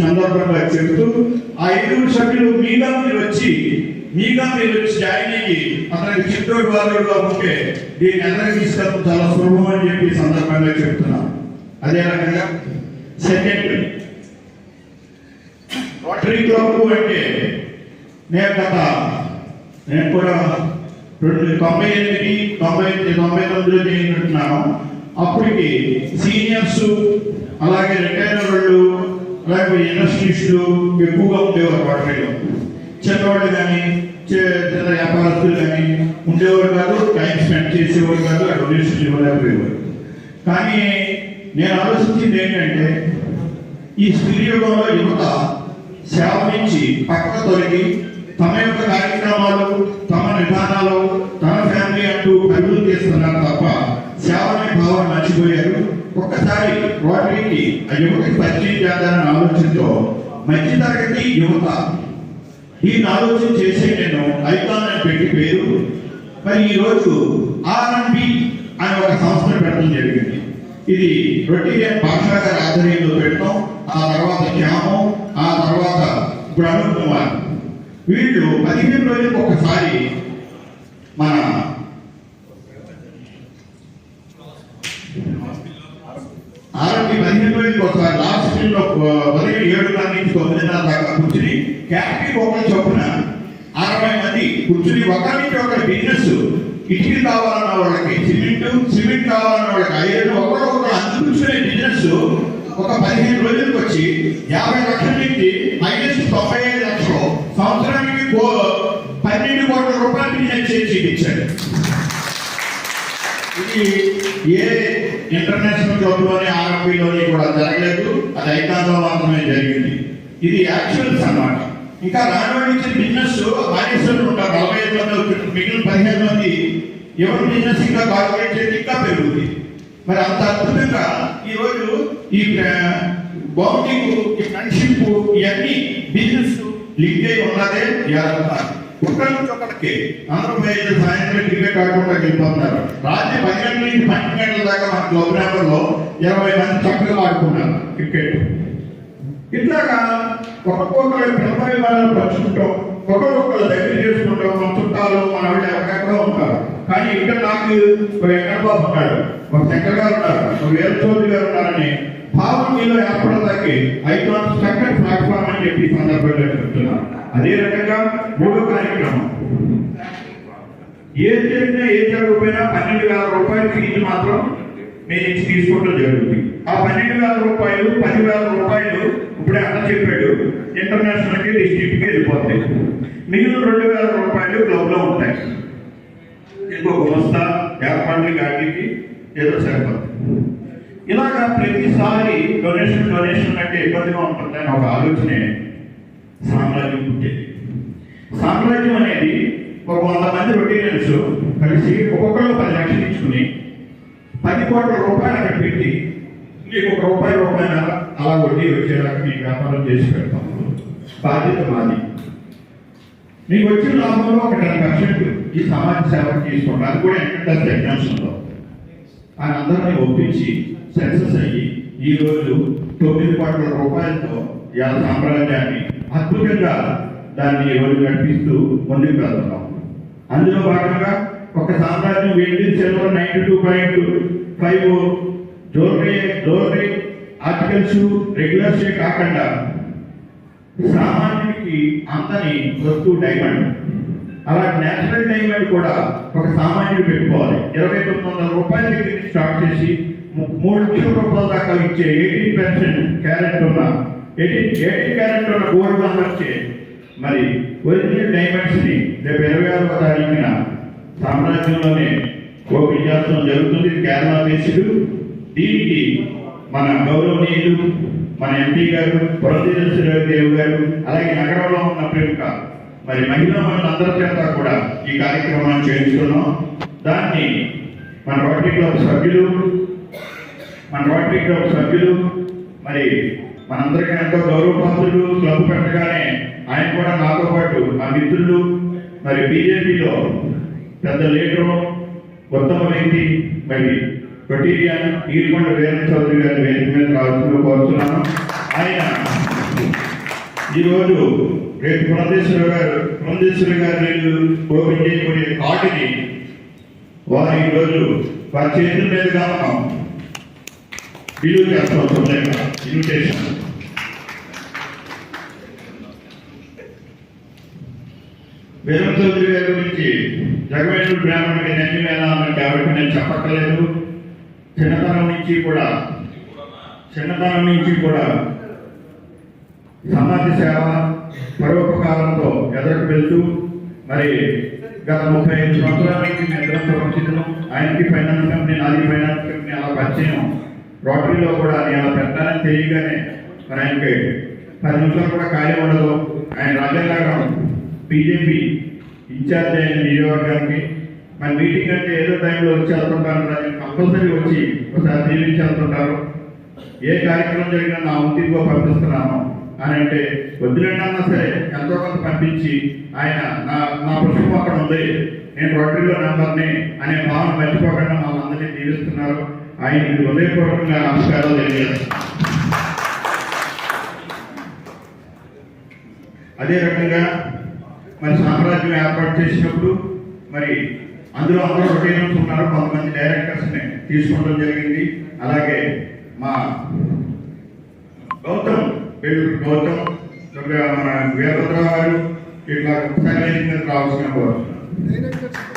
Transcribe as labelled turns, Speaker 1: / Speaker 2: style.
Speaker 1: సందర్భంగా చెబుతూ ఆ ఐదుగురు సభ్యులు మీగా మీరు వచ్చి మీగా మీరు వచ్చి జాయిన్ అయ్యి అతనికి చిత్తూరు బాలుడుగా ఉంటే దీన్ని అందరికి తీసుకెళ్ళడం చాలా సులభం అని చెప్పి సందర్భంగా చెప్తున్నాను అదే రకంగా సెకండ్ రోటరీ క్లబ్ అంటే నేను గత నేను కూడా రెండు తొంభై ఎనిమిది తొంభై తొంభై తొమ్మిదిలో చేయించుంటున్నాను అప్పటికి సీనియర్స్ అలాగే రిటైర్ వాళ్ళు లేకపోతే ఇండస్ట్రీస్లు ఎక్కువగా ఉండేవారు రోటరీలో చిన్నవాళ్ళు కానీ చిన్న వ్యాపారస్తులు కానీ ఉండేవారు కాదు టైం స్పెండ్ చేసేవారు కాదు ఆ డొనేషన్లు ఇవ్వలేకపోయేవారు. కానీ నేను ఆలోచించింది ఏంటంటే ఈ స్త్రీయుగంలో యువత సేవ నుంచి పక్కన తొలగి తమ యొక్క కార్యక్రమాలు తమ విధానాలు తన ఫ్యామిలీ అంటూ పరుగులు తీస్తున్నారు తప్ప సేవ అనే భావన మర్చిపోయారు. ఒక్కసారి రోటరీకి ఆ యువతకి చేయాలన్న ఆలోచనతో మధ్యతరగతి యువత. దీన్ని ఆలోచన చేసి నేను ఐకాన్ అని పెట్టి పేరు. మరి ఈ రోజు అనే ఒక సంస్థను పెట్టడం జరిగింది. ఇది రొటీరియన్ భాషా గారి ఆధ్వర్యంలో పెట్టడం ఆ తర్వాత శ్యాము ఆ తర్వాత ఇప్పుడు అరుణ్ కుమార్. వీళ్ళు పదిహేను రోజులకు ఒకసారి మన ఆరోగ్య పదిహేను ఒకసారి లాస్ట్లో ఉదయం ఏడున్నర నుంచి తొమ్మిదిన్నర దాకా కూర్చుని క్యాటరీ ఒకరి చొప్పున అరవై మంది కూర్చుని ఒకరి నుంచి ఒకరి బిజినెస్ ఇటుకి కావాలన్న వాళ్ళకి సిమెంట్ సిమెంట్ కావాలన్న వాళ్ళకి ఐదు ఒకరు ఒకరు అందుకునే బిజినెస్ ఒక పదిహేను రోజులకు వచ్చి యాభై లక్షల నుంచి మైనస్ తొంభై ఐదు లక్షలు సంవత్సరానికి పన్నెండు కోట్ల రూపాయలు బిజినెస్ చేసి చూపించాడు ఇది ఏ ఇంటర్నేషనల్ క్లబ్లోని ఆర్ఎంపీలోని కూడా జరగలేదు. అది ఐకాన్లో మాత్రమే జరిగింది. ఇది యాక్చువల్స్ అన్నమాట ఇంకా రానివాడి బిజినెస్ బాధ్యతలు ఉంటారు. నలభై ఐదు మంది మిగిలిన పదిహేను మంది ఎవరి బిజినెస్ ఇంకా కార్పొరేట్ చేసి ఇంకా పెరుగుతుంది. మరి అంత అద్భుతంగా ఈ రోజు ఈ బాండింగ్ ఈ ఫ్రెండ్షిప్ ఇవన్నీ బిజినెస్ లింక్ అయి ఉన్నదే. యాదంతా ఒకరి నుంచి ఆంధ్రప్రదేశ్ సాయంత్రం క్రికెట్ ఆడకుండా వెళ్ళిపోతున్నారు. రాత్రి పది నుంచి పన్నెండు గంటల దాకా మన క్లబ్ నెంబర్లో ఇరవై మంది చక్కగా ఆడుకున్నారు క్రికెట్. ఇట్లాగా ఒక్కొక్కరు పిల్లపై వాళ్ళని పంచుకుంటాం ఒకరొకరు దగ్గర చేసుకుంటాం మన చుట్టాలు మన వాళ్ళు ఎక్కడెక్కడో ఉంటారు. కానీ ఇక్కడ నాకు వెంకటబాబు ఉన్నాడు. ఒక శంకర్ గారు ఉన్నారు ఒక వీర గారు ఉన్నారని భావం మీలో ఏర్పడడానికి ఐదు వందల సెకండ్ ప్లాట్ఫామ్ అని చెప్పి సందర్భంగా చెప్తున్నాను. అదే రకంగా కార్యక్రమం. ఏది జరిగినా ఏ జరగకపోయినా పన్నెండు వేల రూపాయలు ఫీజు మాత్రం మీ ఇచ్చి తీసుకోవడం జరుగుతుంది. ఆ పన్నెండు వేల రూపాయలు పదివేల రూపాయలు ఇప్పుడే అన్న చెప్పాడు ఇంటర్నేషనల్కి డిస్ట్రిక్ట్కి వెళ్ళిపోతాయి. మిగిలిన రెండు వేల రూపాయలు క్లబ్లో ఉంటాయి. ఇంకో గుమస్తా ఏర్పాట్లు గాడికి ఏదో సరిపోతుంది ఇలాగా ప్రతిసారి డొనేషన్ డొనేషన్ అంటే ఇబ్బందిగా ఉంటుందని ఒక ఆలోచనే సామ్రాజ్యం పుట్టేది. సామ్రాజ్యం అనేది ఒక వంద మంది రొటీరియన్స్ కలిసి ఒక్కొక్కరు పది లక్షలు ఇచ్చుకుని పది కోట్ల రూపాయలు అక్కడ పెట్టి మీకు ఒక రూపాయి రూపాయలు అలా వడ్డీ వచ్చేలాగా మీ వ్యాపారం చేసి పెడతాం. బాధ్యత మాది. మీకు వచ్చిన లాభంలో ఒక టెన్ పర్సెంట్ ఈ సమాజ సేవకు తీసుకుంటాం అది కూడా ఎంట్రన్స్ ఎగ్జామ్స్లో ఆయన అందరినీ ఒప్పించి సక్సెస్ అయ్యి ఈ రోజు తొమ్మిది కోట్ల రూపాయలతో ఇలా సామ్రాజ్యాన్ని అద్భుతంగా దాన్ని ఈ రోజు నడిపిస్తూ ముందుకు వెళ్తున్నాం అందులో భాగంగా ఒక సామ్రాజ్యం వెండి silver ninety two point five జోర్రీ జోర్రీ ఆర్టికల్స్ రెగ్యులర్స్ కాకుండా సామాన్యుడికి అంతని వస్తువు డైమండ్ అలా నేచురల్ డైమండ్ కూడా ఒక సామాన్యుడు పెట్టుకోవాలి. ఇరవై తొమ్మిది వందల రూపాయల దగ్గర స్టార్ట్ చేసి మూడు లక్షల రూపాయల దాకా ఇచ్చే ఎయిటీన్ పర్సెంట్ క్యారెట్ ఉన్న ఎయిటీన్ ఎయిటీన్ క్యారెట్ ఉన్న గోల్డ్ వచ్చే మరి ఒరిజినల్ డైమండ్స్ని రేపు ఇరవై ఆరవ తారీఖున సామ్రాజ్యంలోనే ఓపెన్ చేస్తడం జరుగుతుంది. కేరళ దేశుడు దీనికి మన గౌరవనీయులు మన ఎంపీ గారు పురంధేశ్వర దేవ్ గారు అలాగే నగరంలో ఉన్న ప్రముఖ మరి మహిళా మనులందరి చేత కూడా ఈ కార్యక్రమాన్ని చేయించుకున్నాం దాన్ని మన రోటరీ క్లబ్ సభ్యులు మన రోటరీ క్లబ్ సభ్యులు మరి మనందరికీ ఎంతో గౌరవపాత్రులు క్లబ్ పెట్టగానే ఆయన కూడా నాతో పాటు నా మిత్రులు మరి బీజేపీలో పెద్ద లీడరు ఉత్తమ వ్యక్తి మరి కొటీరియన్ ఈరుకొండ వీర చౌదరి గారి వేదిక మీద రావాల్సిందిగా కోరుతున్నాను ఆయన ఈరోజు రేపు పురంధేశ్వర గారు పురంధేశ్వరి గారు ఓపెన్ చేయబోయే కార్డుని వారు ఈరోజు వారి చేతుల మీదుగా మనం బిల్లు చేస్తాం ఇన్విటేషన్ వీరం చౌదరి గారి గురించి జగవేశ్వర బ్రాహ్మణుడికి ధన్యమేనా అన్నాను కాబట్టి నేను చెప్పక్కర్లేదు. చిన్నతనం నుంచి కూడా చిన్నతనం నుంచి కూడా సమాజ సేవ పరోపకారంతో ఎదురుకు వెళ్తూ మరి గత ముప్పై ఐదు సంవత్సరాల నుంచి మేము ఇద్దరం ఆయనకి ఫైనాన్స్ కంపెనీ నాది ఫైనాన్స్ కంపెనీ అలా పరిచయం రోటరీలో కూడా నేను అలా పెట్టాలని తెలియగానే మరి ఆయనకి పది నిమిషాలు కూడా ఖాళీ ఉండదు. ఆయన రాజ్యాంగం బీజేపీ ఇన్ఛార్జ్ అయిన నియోజకవర్గానికి మన మీటింగ్ అంటే ఏదో టైంలో వచ్చి వెళ్తుంటారు కంపల్సరీ వచ్చి ఒకసారి దీవించి వెళ్తుంటారు ఏ కార్యక్రమం జరిగినా నా ఇంటికో పంపిస్తున్నాను అని అంటే వద్దులేండన్నా సరే ఎంతో కొంత పంపించి ఆయన నా నా పుస్తకం అక్కడ ఉంది. నేను రోటరీలో నెంబర్ని అనే భావన మర్చిపోకుండా మమ్మల్ని దీవిస్తున్నారు. ఆయన హృదయపూర్వకంగా నమస్కారాలు తెలియజేస్తాను. అదే రకంగా మరి సామ్రాజ్యం ఏర్పాటు చేసినప్పుడు మరి అందులో అందరూ ఉన్నారు కొంతమంది డైరెక్టర్స్ని తీసుకోవడం జరిగింది. అలాగే మా గౌతమ్ పేరు గౌతమ్ మన వీరభద్ర గారు ఇట్లా ఒకసారి రావాల్సిన కోరుతున్నాను